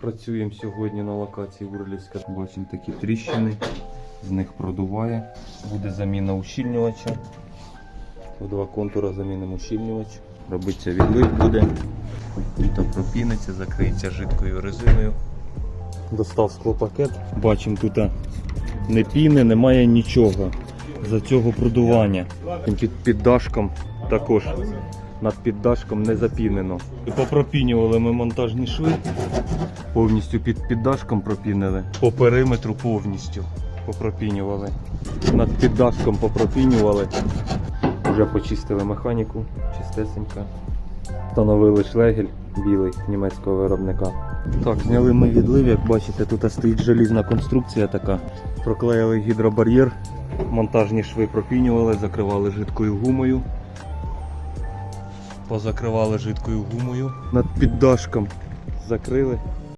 Працюємо сьогодні на локації Урлівська. Бачимо такі тріщини, з них продуває. Буде заміна ущільнювача. В два контура замінимо ущільнювач. Робиться відлив буде. Тут пропіниться, закриється жидкою резиною. Достав склопакет. Бачимо тут не піни, немає нічого за цього продування. Під піддашком також над піддашком не запінено. Попропінювали ми монтажні шви. Повністю під піддашком пропінили. По периметру повністю попропінювали. Над піддашком попропінювали. Вже почистили механіку, чистесенька. Встановили шлегель білий німецького виробника. Так, зняли ми відлив, як бачите, тут стоїть желізна конструкція така. Проклеїли гідробар'єр, монтажні шви пропінювали, закривали жидкою гумою. Позакривали жидкою гумою. Над піддашком закрили